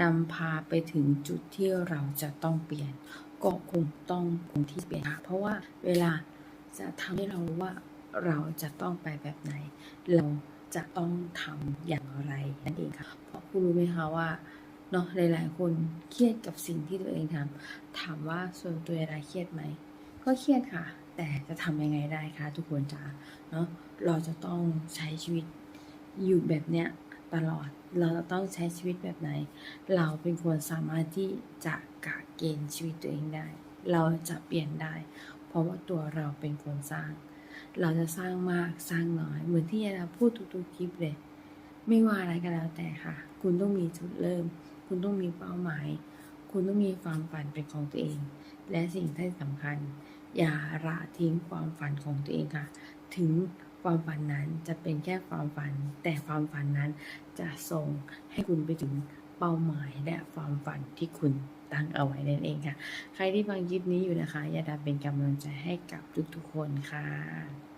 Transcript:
นำพาไปถึงจุดที่เราจะต้องเปลี่ยน ก็คงต้องคงที่เปลี่ยนค่ะเพราะว่าเวลาจะทำให้เรารู้ว่าเราจะต้องไปแบบไหน เราจะต้องทำอย่างไรนั่นเองค่ะเพราะคุณรู้ไหมคะว่าเนาะหลายๆคนเครียดกับสิ่งที่ตัวเองทำถามว่าส่วนตัวเวลาเครียดไหมก็เครียดค่ะ แต่จะทำยังไงได้คะทุกคนจ้าเนาะเราจะต้องใช้ชีวิตอยู่แบบเนี้ย ตลอด เราจะต้องใช้ชีวิตแบบไหน เราเป็นคนสามารถที่จะกะเกณฑ์ชีวิตตัวเองได้ เราจะเปลี่ยนได้ เพราะว่าตัวเราเป็นคนสร้าง เราจะสร้างมากสร้างน้อย เหมือนที่ยายดาพูดทุกๆคลิปเลย ไม่ว่าอะไรก็แล้วแต่ค่ะ คุณต้องมีจุดเริ่ม คุณต้องมีเป้าหมาย คุณต้องมีความฝันเป็นของตัวเอง และสิ่งที่สำคัญ อย่าละทิ้งความฝันของตัวเองค่ะ ถึง ความฝันนั้นจะเป็นแค่ความฝัน แต่ความฝันนั้นจะส่งให้คุณไปถึงเป้าหมายและความฝันที่คุณตั้งเอาไว้นั่นเองค่ะ ใครที่ฟังคลิปนี้อยู่นะคะอย่าดาเป็นกำลังใจให้กับทุกๆคนค่ะ